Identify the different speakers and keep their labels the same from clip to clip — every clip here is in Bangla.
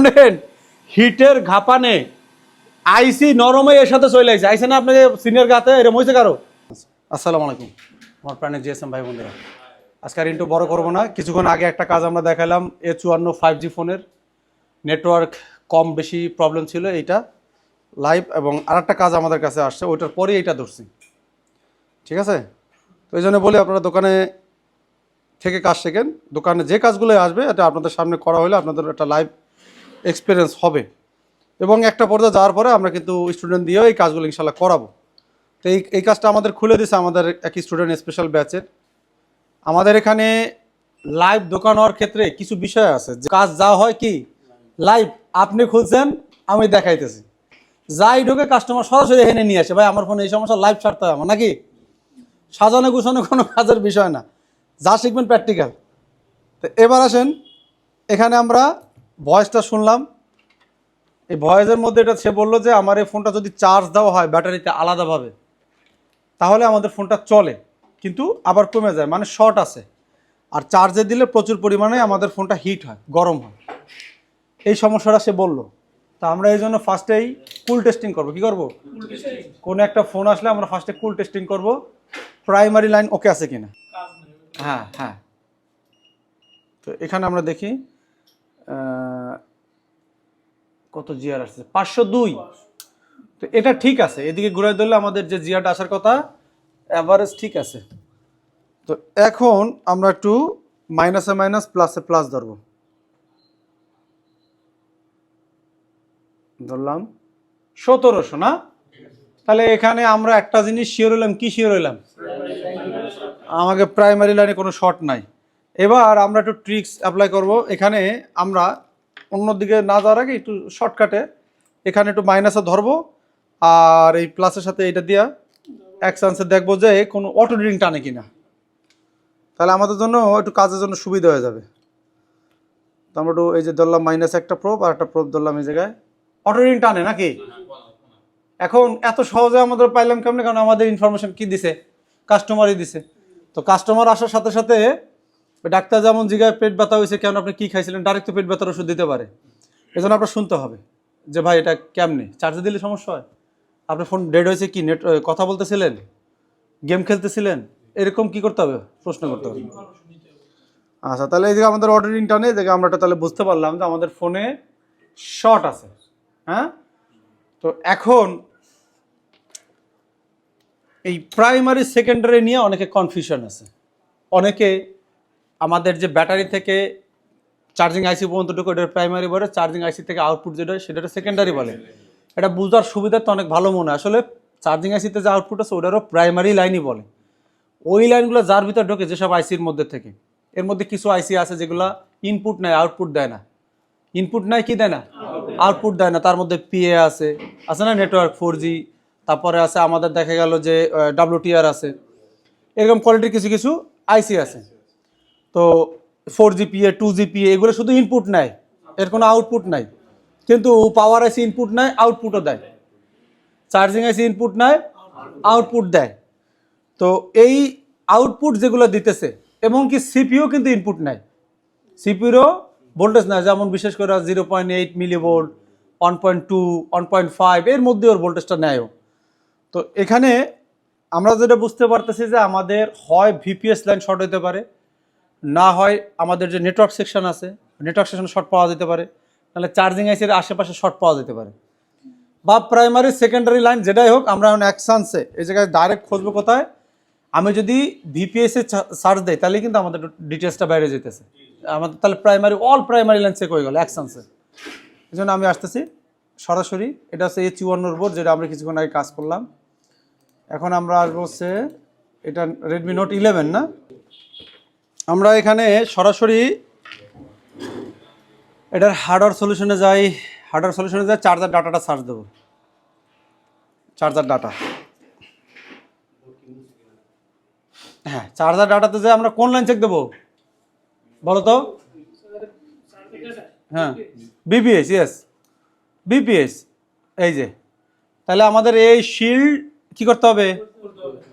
Speaker 1: শুনেন, হিটের ঘাপানে আইসি নরমে এর সাথে চলে আসছে আইসে না আপনাকে সিনিয়র গাতে এরম হয়েছে কারও? আসসালামু আলাইকুম। আমার প্রাণের জিএসএম ভাই বন্ধুরা আর ইন্টু বড় করব না। কিছুক্ষণ আগে একটা কাজ আমরা দেখালাম এ চুয়ান্ন ফাইভ জি ফোনের নেটওয়ার্ক কম বেশি প্রবলেম ছিল এইটা লাইভ এবং আরেকটা কাজ আমাদের কাছে আসছে, ওইটার পরেই এইটা ধরছি। ঠিক আছে? তো এই জন্য বলি আপনারা দোকানে থেকে কাজ শেখেন। দোকানে যে কাজগুলো আসবে, এটা আপনাদের সামনে করা হলে আপনাদের একটা লাইভ এক্সপিরিয়েন্স হবে। এবং একটা পর্যায়ে যাওয়ার পরে আমরা কিন্তু স্টুডেন্ট দিয়েও এই কাজগুলো ইনশাল্লাহ করাবো। তো এই এই কাজটা আমাদের খুলে দিছে আমাদের এক স্টুডেন্ট স্পেশাল ব্যাচের আমাদের এখানে লাইভ দোকান হওয়ার ক্ষেত্রে কিছু বিষয় আছে। যে কাজ যা হয় কি? লাইভ আপনি খুলছেন, আমি দেখাইতেছি। যাই ঢোকে কাস্টমার সরাসরি এখানে নিয়ে আসে। ভাই, আমার ফোনে এই সমস্যা লাইভ ছাড়তে হবে নাকি? সাজানো গুছানো কোনো কাজের বিষয় না। যা শিখবেন প্র্যাকটিক্যাল তো এবার আসেন, এখানে আমরা ভয়েসটা শুনলাম। এই ভয়েসের মধ্যে এটা সে বলল যে, আমার এই ফোনটা যদি চার্জ দেওয়া হয় ব্যাটারিতে আলাদাভাবে, তাহলে আমাদের ফোনটা চলে, কিন্তু আবার কমে যায় মানে শর্ট আছে। আর চার্জে দিলে প্রচুর পরিমাণে আমাদের ফোনটা হিট হয়, গরম হয়। এই সমস্যাটা সে বলল। তা আমরা এই জন্য ফার্স্টেই কুল টেস্টিং করব। কি করব? কোনো একটা ফোন আসলে আমরা ফার্স্টে কুল টেস্টিং করব, প্রাইমারি লাইন ওকে আছে কিনা? হ্যাঁ হ্যাঁ। তো এখানে আমরা দেখি কত জিয়ার আসছে? পাঁচশো দুই। তো এটা ঠিক আছে, এদিকে ঘুরে ধরলে আমাদের যে জিআরটা আসার কথা অ্যাভারেজ ঠিক আছে। তো এখন আমরা একটু মাইনাসে মাইনাস প্লাসে প্লাস ধরবো। ধরলাম। সতেরোশো, না? তাহলে এখানে আমরা একটা জিনিস শিওর হইলাম, কি শিওর হইলাম? আমাকে প্রাইমারি লাইনে কোনো শর্ট নাই। এবার আমরা একটু ট্রিক্স অ্যাপ্লাই করব। এখানে আমরা অন্যদিকে না যাওয়ার আগে একটু শর্টকাটে এখানে একটু মাইনাসে ধরবো। আর এই প্লাসের সাথে এটা দিয়া এক চান্সে দেখব যে কোনো অটো রিডিং টানে কিনা। তাহলে আমাদের জন্য একটু কাজের জন্য সুবিধা হয়ে যাবে। তো আমরা একটু এই যে ধরলাম মাইনাস একটা প্রোপ আর একটা প্রোপ ধরলাম এই জায়গায়। অটো রিডিং টানে নাকি? এখন এত সহজে আমাদের পাইলাম কেমনে? কারণ আমাদের ইনফরমেশন কি দিছে? কাস্টমারই দিছে। তো কাস্টমার আসার সাথে সাথে ডাক্তার যেমন জিগায় পেট ব্যথা হয়েছে কেন আপনি কি খাইছিলেন? ডাইরেক্ট তো পেট ব্যথার ওষুধ দিতে পারে। এই জন্য আপনার শুনতে হবে যে, ভাই, এটা কেমনে? চার্জে দিলে সমস্যা হয়? আপনার ফোন, ডেড হয়েছে কি? নেট কথা বলতেছিলেন? গেম খেলতেছিলেন? এরকম কি করতে হবে? প্রশ্ন করতে হবে। আচ্ছা তাহলে এই যে আমাদের অর্ডারিংটা নেই যে আমরা তাহলে বুঝতে পারলাম যে আমাদের ফোনে শর্ট আছে। হ্যাঁ? তো এখন এই প্রাইমারি, সেকেন্ডারি নিয়ে অনেকে কনফিউশন আছে। অনেকে আমাদের যে ব্যাটারি থেকে চার্জিং আইসি পর্যন্ত ঢুকে ওটা প্রাইমারি বলে চার্জিং আইসি থেকে আউটপুট যেটা সেটা সেকেন্ডারি বলে। এটা বুঝার সুবিধা তো অনেক ভালো মনে আসলে চার্জিং আইসিতে যে আউটপুট আছে, ওটারও প্রাইমারি লাইনই বলে। ওই লাইনগুলো যার ভিতর ঢোকে যেসব আইসির মধ্যে থেকে। এর মধ্যে কিছু আইসি আছে যেগুলো ইনপুট নেয় আউটপুট দেয় না। ইনপুট নাই কি দেয় না? আউটপুট দেয় না। তার মধ্যে পিএ আছে আছে না নেটওয়ার্ক ফোর জি তারপরে আছে আমাদের দেখা গেল যে ডাব্লিউটিআর আছে। এরকম কোয়ালিটির কিছু কিছু আইসি আছে। তো ফোর জিপিএ টু জিপিএ এগুলো শুধু ইনপুট নেয়। এর কোনো আউটপুট নাই। কিন্তু পাওয়ার আইসি ইনপুট নেয় আউটপুটও দেয়। চার্জিং আইসি ইনপুট নেয় আউটপুট দেয়। তো এই আউটপুট যেগুলো দিতেছে, এবং কি সিপিও কিন্তু ইনপুট নেয়। সিপিউরও ভোল্টেজ নেয়, যেমন বিশেষ করে zero point eight millivolt one point two one point five এর মধ্যে ওর ভোল্টেজটা নেয়ও। তো এখানে আমরা যেটা বুঝতে পারতেছি যে আমাদের হয় ভিপিএস লাইন শর্ট হতে পারে না হয় আমাদের যে নেটওয়ার্ক সেকশন আছে নেটওয়ার্ক সেকশনে শর্ট পাওয়া যেতে পারে, নাহলে চার্জিং আইসির আশেপাশে শর্ট পাওয়া যেতে পারে। বা প্রাইমারি সেকেন্ডারি লাইন যেটাই হোক, আমরা এখন এক চান্সে এই জায়গায় ডাইরেক্ট খুঁজবো কোথায়? আমি যদি ভিপিএস সার্চ দেই তাহলে কিন্তু আমাদের ডিটেলসটা বাইরে যেতেছে। আমাদের তাহলে primary all primary line check হয়ে গেল, এক চান্সে এই জন্য আমি আসতেছি, সরাসরি, এটা হচ্ছে এই চুয়ান্নর বোর্ড যেটা আমরা কিছুক্ষণ আগে কাজ করলাম। এখন আমরা আসব হচ্ছে, এটা রেডমি নোট ইলেভেন না? আমরা এখানে সরাসরি এটার হার্ডওয়্যার সলিউশনে যাই হার্ডওয়্যার সলিউশনে যাই চার্জার ডাটাটা সার্চ দেবো। চার্জার ডাটা হ্যাঁ চার্জার ডাটাতে যে আমরা কোন লাইন চেক দেবো? বলো তো। হ্যাঁ বিপিএস ইয়েস বিপিএস এই যে। তাহলে আমাদের এই শিল্ড কি করতে হবে?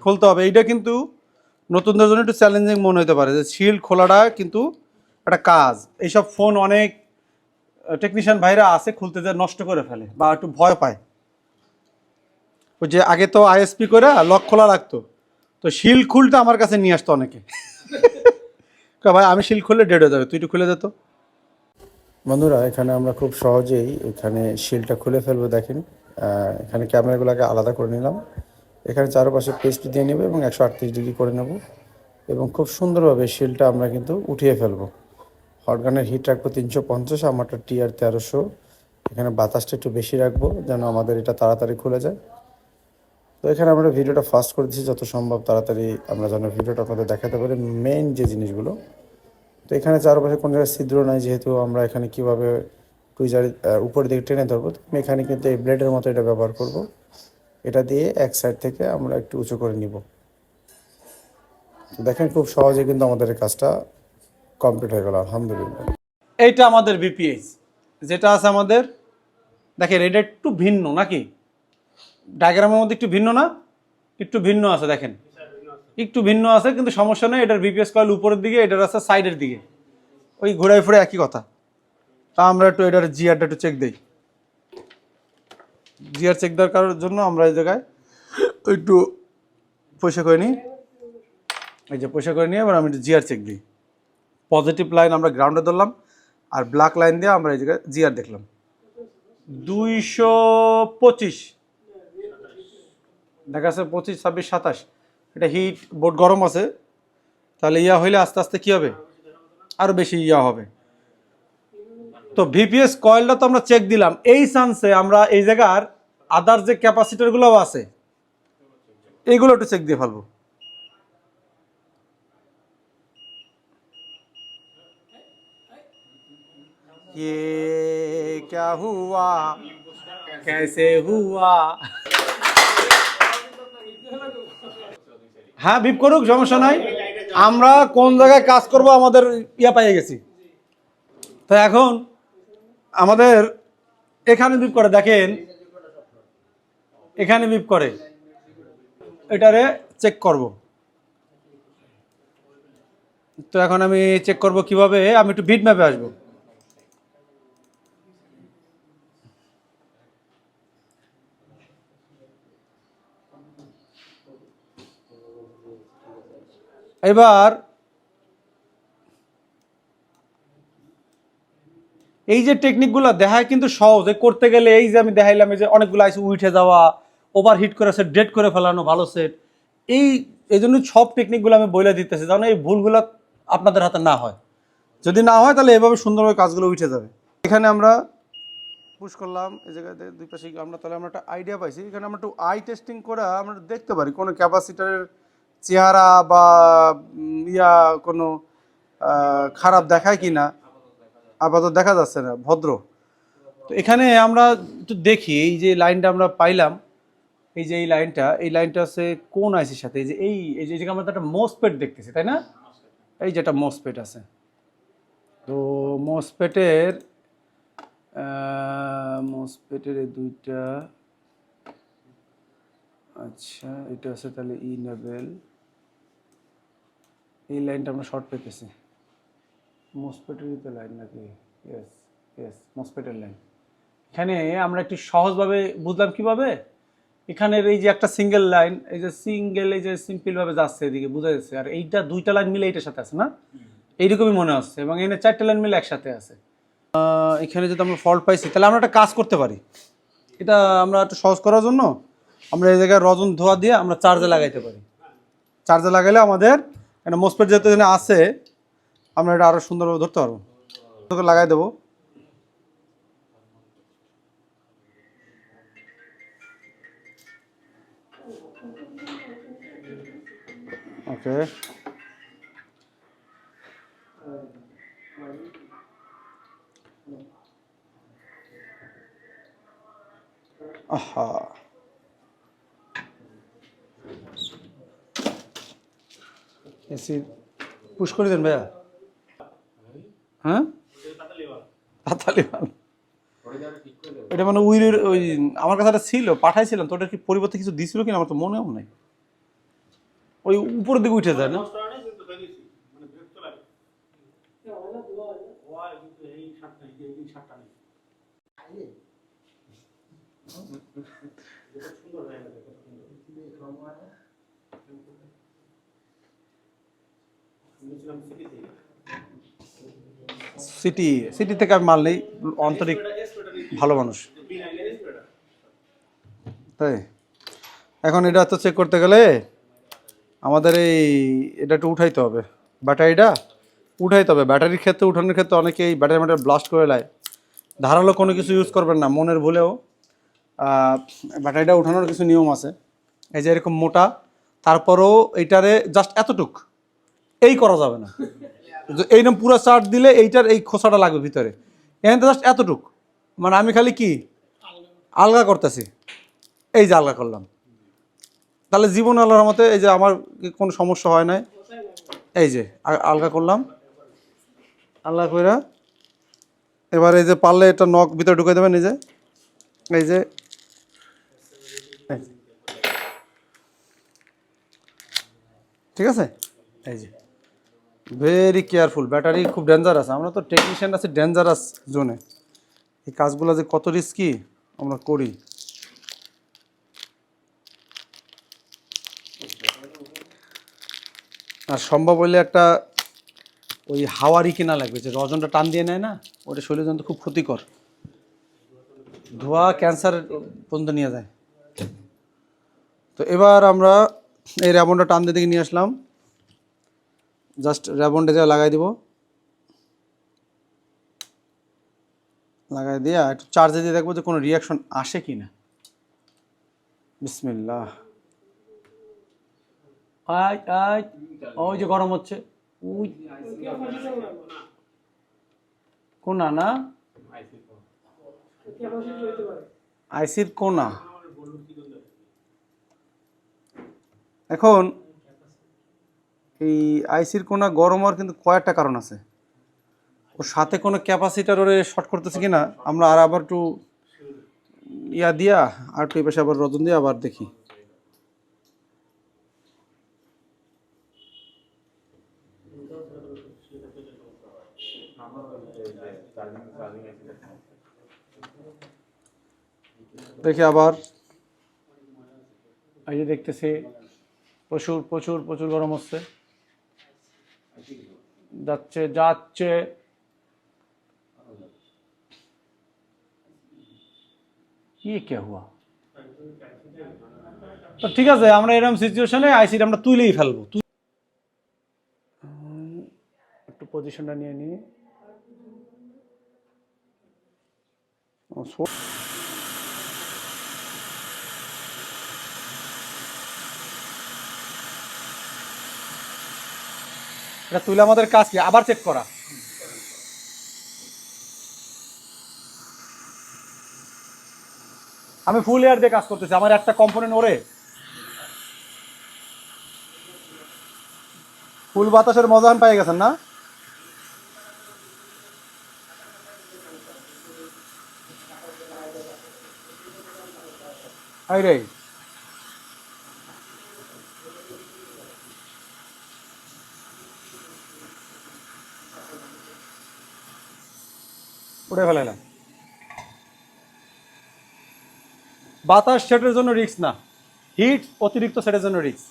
Speaker 1: খুলতে হবে। এইটা কিন্তু নতুনদের জন্য একটু চ্যালেঞ্জিং মনে হতে পারে যে শিল্ড খোলাটা কিন্তু একটা কাজ। এইসব ফোন অনেক টেকনিশিয়ান ভাইরা আছে খুলতে যায় নষ্ট করে ফেলে বা একটু ভয় পায়। ওই যে আগে তো আইএসপি করে লক খোলা রাখতো। তো শিল খুলটা আমার কাছে নিয়ে আসতো অনেকে। ভাই, আমি শিল খুললে ডেড হয়ে যাবে, তুই একটু খুলে দে তো।
Speaker 2: বন্ধুরা, এখানে আমরা খুব সহজেই এখানে শিলটা খুলে ফেলব, দেখেন। এখানে ক্যামেরাগুলোকে আলাদা করে নিলাম। এখানে চারপাশে পেস্ট দিয়ে নেব এবং একশো আটত্রিশ ডিগ্রি করে নেব এবং খুব সুন্দরভাবে শিলটা আমরা কিন্তু উঠিয়ে ফেলব। হটগানের হিট রাখব তিনশো পঞ্চাশ আমারটা টিআর তেরোশো। এখানে বাতাসটা একটু বেশি রাখব যেন আমাদের এটা তাড়াতাড়ি খুলে যায়। তো এখানে আমরা ভিডিওটা ফাস্ট করে দিচ্ছি, যত সম্ভব তাড়াতাড়ি আমরা যেন ভিডিওটা আপনাদের দেখাতে পারি। মেইন যে জিনিসগুলো, তো এখানে চারপাশে কোনো জায়গায় ছিদ্র নাই, যেহেতু আমরা এখানে কীভাবে টুইজার উপরের দিকে টেনে ধরবো আমি এখানে কিন্তু এই ব্লেডের মতো এটা ব্যবহার করব। এটা দিয়ে এক সাইড থেকে আমরা একটু উঁচু করে নিব। দেখেন খুব সহজে কিন্তু আমাদের কাজটা কমপ্লিট হয়ে গেল, আলহামদুলিল্লাহ।
Speaker 1: এইটা আমাদের বিপিএইচ যেটা আছে আমাদের, দেখেন এটা একটু ভিন্ন নাকি? ডায়াগ্রামের মধ্যে একটু ভিন্ন না? একটু ভিন্ন আছে, দেখেন। একটু ভিন্ন আছে, কিন্তু সমস্যা নেই, এটার বিপিএস কয়েল উপরের দিকে, এটার আছে সাইডের দিকে। ওই ঘোরায় ফিরে একই কথা। তা আমরা একটু এটার জিআরটা একটু চেক দিই। জিআর চেক দেওয়ার কারোর জন্য আমরা এই জায়গায় একটু পয়সা করে নিই। এই যে পয়সা করে নিয়ে এবার আমি একটু জিয়ার চেক দিই। পজিটিভ লাইন আমরা গ্রাউন্ডে ধরলাম আর ব্ল্যাক লাইন দিয়ে আমরা এই জায়গায় জিয়ার দেখলাম। দুইশো পঁচিশ। দেখা যাচ্ছে পঁচিশ, ছাব্বিশ, সাতাশ। এটা হিট বোর্ড গরম আছে। তাহলে ইয়া হইলে আস্তে আস্তে কী হবে? আরও বেশি ইয়া হবে। তো ভিপিএস কয়েলটা তো আমরা চেক দিলাম এই চান্সে আমরা এই জায়গার আদার যে ক্যাপাসিটারগুলো আছে এইগুলো একটু চেক দিয়ে ফেলবো ये क्या हुआ कैसे हुआ হ্যাঁ বিপ করুক সমস্যা নাই আমরা কোন জায়গায় কাজ করব আমাদের ইয়া পাইয়ে গেছি তো এখন আমাদের এখানে বিপ করে, দেখেন। এখানে বিপ করে। এটারে চেক করব। তো এখন আমি চেক করব কীভাবে, আমি একটু বিট ম্যাপে আসব। এবার এই যে টেকনিকগুলো দেখায় কিন্তু সহজ। করতে গেলে এই যে আমি দেখাইলাম, এই যে অনেকগুলো আছে উঠে যাওয়া ওভার হিট করে সেট ডেট করে ফেলানো, ভালো সেট এই এই জন্য সব টেকনিকগুলো আমি বলে দিতেছি যেন এই ভুলগুলো আপনাদের হাতে না হয়। যদি না হয় তাহলে এভাবে সুন্দরভাবে কাজগুলো উঠে যাবে। এখানে আমরা পুশ করলাম, এই জায়গাতে দুই পাশে আমরা তাহলে আমরা একটা আইডিয়া পাইছি। এখানে আমরা একটু আই টেস্টিং করে আমরা দেখতে পারি কোনো ক্যাপাসিটারের চেহারা বা ইয়া কোনো খারাপ দেখায় কি না আপাতত দেখা যাচ্ছে না, ভদ্র। তো এখানে আমরা একটু দেখি, এই যে লাইনটা আমরা পাইলাম, এই যে এই লাইনটা এই লাইনটা আছে কোন আইসির সাথে? এই যে এই এই যে আমরা তো একটা মোসপেট দেখতেছি, তাই না? এই যে একটা মোসপেট আছে। তো মোসপেটের মোসপেটের দুইটা আচ্ছা এটা আছে তাহলে ই লেভেল এই লাইনটা আমরা শর্ট পেতেছি মসপেটেরই তো লাইন নাকি? ইয়েস ইয়েস মসপেটের লাইন এখানে আমরা একটু সহজভাবে বুঝলাম কীভাবে? এখানের এই যে একটা সিঙ্গেল লাইন এই যে সিঙ্গেল এই যে সিম্পলভাবে যাচ্ছে এদিকে বোঝা যাচ্ছে। আর এইটা দুইটা লাইন মিলে এইটার সাথে আছে না? এইরকমই মনে হচ্ছে এবং এখানে চারটে লাইন মিলে একসাথে আছে। এখানে যদি আমরা ফল্ট পাইছি তাহলে আমরা একটা কাজ করতে পারি। এটা আমরা একটু সহজ করার জন্য আমরা এই জায়গায় রজন ধোয়া দিয়ে আমরা চার্জে লাগাইতে পারি। চার্জে লাগাইলে আমাদের মোসপেট যেহেতু এখানে আছে আমরা এটা আরও সুন্দরভাবে ধরতে পারব। লাগাই দেবো। ওকে। আহা। এসি পুশ করে দেন ভাইয়া হ্যাঁ পাতালি মাল এটা মানে উইরের ওই, আমার কাছে একটা ছিল, পাঠাইছিলাম, তো ওটা কি পরিবর্তে কিছু দিছিল কিনা আমার তো মনেও নাই। ওই উপরের দিকে উঠে যায় না? সিটি সিটি থেকে আমি মাল নেই, আন্তরিক ভালো মানুষ। তাই? এখন এটা তো চেক করতে গেলে আমাদের এই এটা একটু উঠাইতে হবে। ব্যাটারিটা উঠাইতে হবে। ব্যাটারির ক্ষেত্রে, উঠানোর ক্ষেত্রে অনেকে এই ব্যাটারি ম্যাটারি ব্লাস্ট করে নেয়। ধারালো কোনো কিছু ইউজ করবেন না, মনের ভুলেও। ব্যাটারিটা উঠানোর কিছু নিয়ম আছে। এই যে এরকম মোটা, তারপরেও এইটারে জাস্ট এতটুক। এই করা যাবে না। যে নাম পুরো চার্জ দিলে এইটার এই খোসাটা লাগবে ভিতরে। এখানে জাস্ট এতটুক। মানে আমি খালি কি? আলগা করতেছি। এই যে আলগা করলাম। তাহলে জীবন আল্লাহর মতে এই যে আমার কোনো সমস্যা হয় নাই? এই যে আলগা করলাম। আলগা কইরা, এবার এই যে পারলে এটা নখ ভিতরে ঢুকে দেবেন এই এই যে। এই যে। ঠিক আছে? এই যে। ভেরি কেয়ারফুল ব্যাটারি খুব ডেঞ্জারাস আমরা তো টেকনিশিয়ান আছি ডেঞ্জারাস জোনে এই কাজগুলো যে কত রিস্কি আমরা করি। আর সম্ভব হলে একটা ওই হাওয়ারি কিনা লাগবে, যে রজনটা টান দিয়ে নেয় না, ওটা জন্য খুব ক্ষতিকর। ধোয়া ক্যান্সার পর্যন্ত নিয়ে যায়। তো এবার আমরা এই র্যাবনটা টান দিয়ে নিয়ে আসলাম। জাস্ট র্যাবনটা যা লাগাই দিব লাগাই দিয়ে একটু চার্জে দিয়ে দেখব যে কোনো রিয়াকশন আসে কি না বিসমিল্লাহ আয় আয় ওই যে গরম হচ্ছে উই কোনা না আইসির কোনা এখন এই আইসির কোনা গরম হওয়ার কিন্তু কয়েকটা কারণ আছে। ওর সাথে কোনো ক্যাপাসিটার ওরে শর্ট করতেছে কিনা, আমরা আর আবার একটু ইয়া দিয়া, আর একটু পাশে আবার রজন দিয়ে আবার দেখি। দেখি আবার। এই যে দেখতেছি, প্রচুর প্রচুর প্রচুর গরম হচ্ছে। যাচ্ছে যাচ্ছে ये क्या हुआ তো ঠিক আছে আমরা এরকম সিচুয়েশনে আইসিটা আমরা তুলেই ফেলবো তুই উম, একটু পজিশনটা নিয়ে নিই এটা তুলে আমাদের কাজ কি? আবার চেক করা। আমি ফুল এয়ার দিয়ে কাজ করতেছি। আমার একটা কম্পোনেন্ট ওরে। ফুল বাতাসের মজান পেয়ে গেছেন না? এই রে। উড়ে ফেলাইলাম বাতাস সেটের জন্য রিস্ক না। হিট অতিরিক্ত সেটের জন্য রিস্ক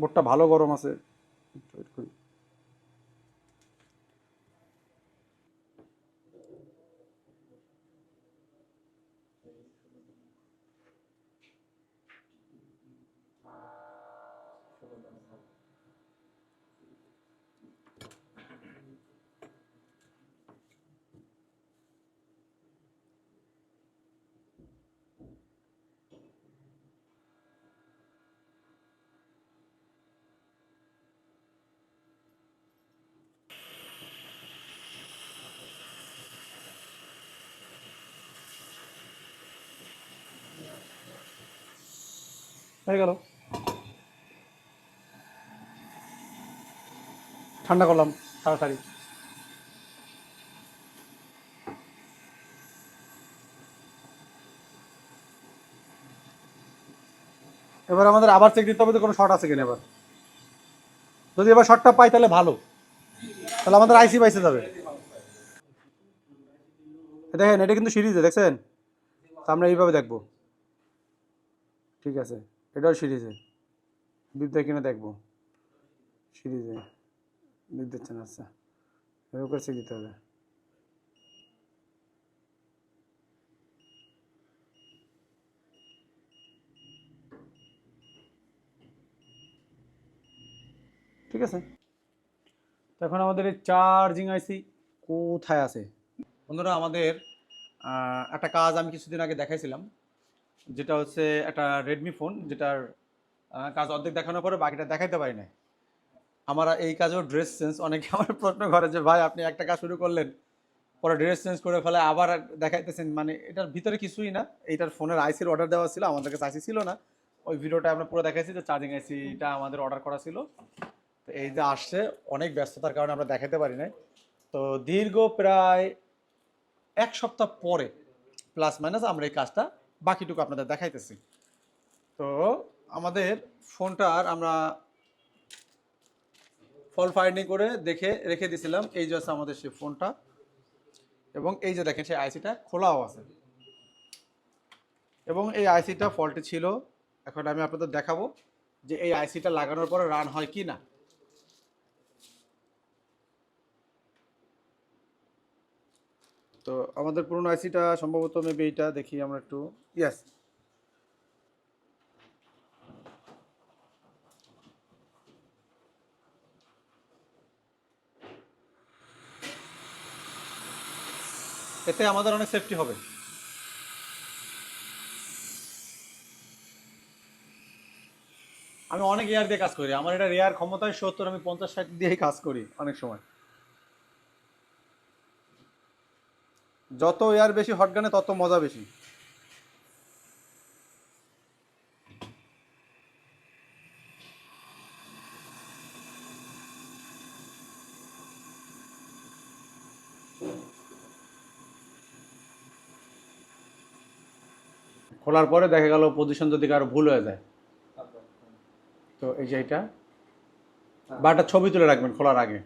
Speaker 1: বোর্ডটা ভালো গরম আছে। হয়ে গেল। ঠান্ডা করলাম, তাড়াতাড়ি। এবার আমাদের আবার চেক দিতে হবে যে কোনো শর্ট আছে কিনা এবার। যদি এবার শর্টটা পাই তাহলে ভালো। তাহলে আমাদের আইসি পাইসে যাবে। দেখেন, এটা কিন্তু সিরিজে, দেখছেন? তা আমরা এইভাবে দেখব। ঠিক আছে। এটাও সিরিজে। বিদ্যা কিনে দেখব। সিরিজে। বিদ্যুৎ দিচ্ছেন আচ্ছা। এভাবে করে দিতে হবে। ঠিক আছে। এখন আমাদের এই চার্জিং আইসি কোথায় আছে? বন্ধুরা, আমাদের একটা কাজ আমি কিছুদিন আগে দেখাইছিলাম। যেটা হচ্ছে একটা রেডমি ফোন যেটার কাজ অর্ধেক দেখানোর পরে বাকিটা দেখাইতে পারি না আমার এই কাজেও ড্রেস চেঞ্জ অনেকে আমার প্রশ্ন করে যে, ভাই, আপনি একটা কাজ শুরু করলেন, পরে ড্রেস চেঞ্জ করে ফেলে আবার দেখাইতেছেন। মানে এটার ভিতরে কিছুই না। এইটার ফোনের আইসির অর্ডার দেওয়া ছিল, আমাদের কাছে আইসি ছিল না। ওই ভিডিওটা আমরা পুরো দেখাইছি যে চার্জিং আইসিটা আমাদের অর্ডার করা ছিল। তো এই যে আসছে, অনেক ব্যস্ততার কারণে আমরা দেখাতে পারি নাই। তো দীর্ঘ প্রায় এক সপ্তাহ পরে প্লাস মাইনাস আমরা এই কাজটা বাকিটুকু আপনাদের দেখাইতেছি। তো আমাদের ফোনটার আমরা ফল ফাইন্ডিং করে দেখে, রেখে দিয়েছিলাম এই যে আছে আমাদের সেই ফোনটা। এবং এই যে দেখেন, সেই আইসিটা খোলাও আছে। এবং এই আইসিটা ফল্টে ছিল। এখন আমি আপনাদের দেখাবো যে এই আইসিটা লাগানোর পরে রান হয় কি না তো আমাদের পুরনো আইসিটা সম্ভবত মেবি এইটা দেখি আমরা একটু। ইয়াস এতে আমাদের অনেক সেফটি হবে। আমি অনেক এয়ার দিয়ে কাজ করি। আমার এটা রেয়ার ক্ষমতায় সত্তর, আমি পঞ্চাশ, ষাট দিয়েই কাজ করি অনেক সময়। যত এয়ার বেশি হট গানে তত মজা বেশি। খোলার পরে দেখা গেল পজিশন যদি কারও ভুল হয়ে যায়। তো এই যে এটা। বা একটা ছবি তুলে রাখবেন খোলার আগে।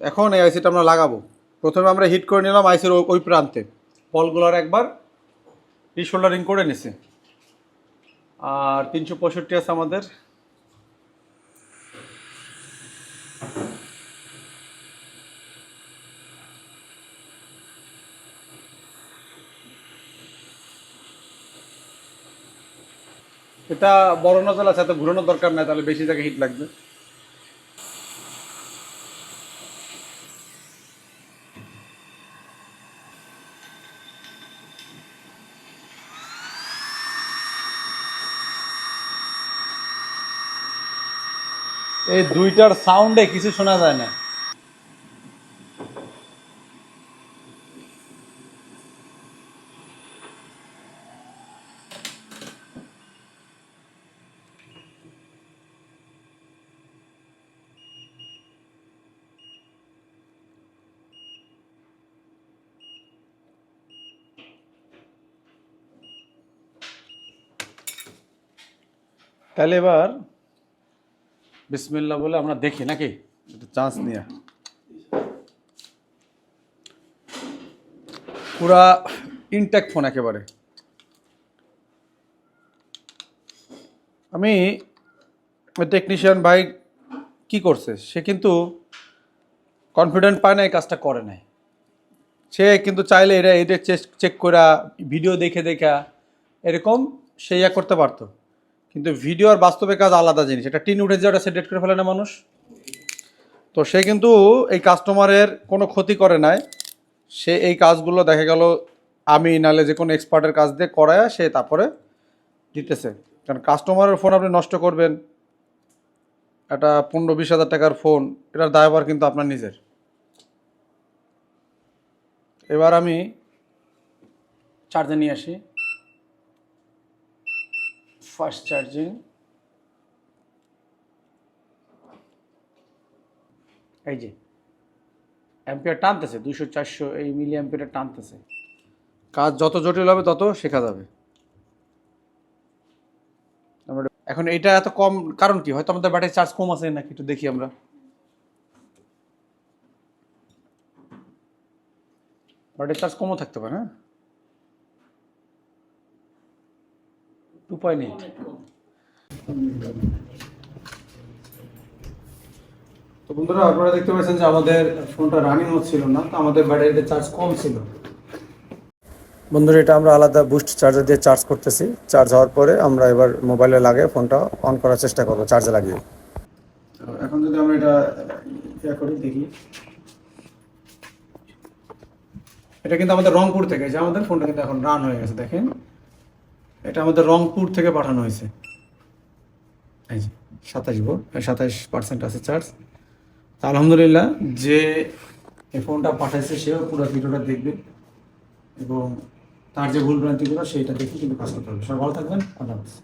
Speaker 1: এখন এই আইসিটা আমরা লাগাবো। প্রথমে আমরা হিট করে নিলাম আইসের ওই- প্রান্তে। বলগুলোর একবার রিশোল্ডারিং করে নিছি। আর তিনশো পঁয়ষট্টি আছে আমাদের। এটা বড় নজল আছে, এত ঘুরানোর দরকার নাই, তাহলে বেশি জায়গায় হিট লাগবে। এই দুইটার সাউন্ডে কিছু শোনা যায় না। তাহলে এবার বিসমিল্লা বলে আমরা দেখি নাকি? চান্স নিয়ে। পুরা ইনটেক ফোন একেবারে। আমি টেকনিশিয়ান ভাই কি করছে? সে কিন্তু কনফিডেন্ট পায় না এই কাজটা করে নাই। সে কিন্তু চাইলে এটা এটা চেক করা ভিডিও দেখে দেখা এরকম সে ইয়া করতে পারতো। কিন্তু ভিডিও আর বাস্তবে কাজ আলাদা জিনিস। এটা টিন উঠে যাওয়াটা সে ডেট করে ফেলে না মানুষ। তো সে কিন্তু এই কাস্টমারের কোনো ক্ষতি করে নাই। সে এই কাজগুলো দেখা গেল, আমি নালে যে কোনো এক্সপার্টের কাজ দিয়ে করায় সে তারপরে দিতেছে। কারণ কাস্টমারের ফোন আপনি নষ্ট করবেন। একটা পনেরো বিশ হাজার টাকার ফোন এটার দায়ভার কিন্তু আপনার নিজের। এবার আমি চার্জে নিয়ে আসি।
Speaker 2: ফাস্ট চার্জিং এই যে, অ্যাম্পিয়ার টানতেছে দুশো চারশো এই মিলি অ্যাম্পিয়ার টানতেছে।
Speaker 1: কাজ যত জটিল হবে তত শেখা যাবে। এখন এটা এত কম, কারণ কি? হয়তো আমাদের ব্যাটারি চার্জ কম আছে নাকি? একটু দেখি আমরা। ব্যাটারি চার্জ কমও থাকতে পারে হ্যাঁ? টু পয়েন্ট এইট তো বন্ধুরা আপনারা দেখতে পাচ্ছেন যে আমাদের ফোনটা রানিং হচ্ছিল না তো আমাদের ব্যাটারিতে চার্জ কম ছিল।
Speaker 2: বন্ধুরা এটা আমরা আলাদা বুস্ট চার্জার দিয়ে চার্জ করতেছি। চার্জ হওয়ার পরে আমরা এবার মোবাইলে লাগিয়ে ফোনটা অন করার চেষ্টা করব চার্জে লাগিয়ে।
Speaker 1: তো এখন যদি আমরা এটা ইয়া করি দেখি। এটা কিন্তু আমাদের রংপুর থেকে যে আমাদের ফোনটা কিন্তু এখন রান হয়ে গেছে দেখেন। এটা আমাদের রংপুর থেকে পাঠানো হয়েছে। এই যে, সাতাশ ভোট সাতাশ পার্সেন্ট আছে চার্জ তা আলহামদুলিল্লাহ, যে এই ফোনটা পাঠাইছে, সেও পুরো ভিডিওটা দেখবে। এবং তার যে ভুল ভ্রান্তিগুলো, সেইটা দেখে কিন্তু কাজ করতে হবে। সবাই ভালো থাকবেন, আল্লাহ হাফিজ।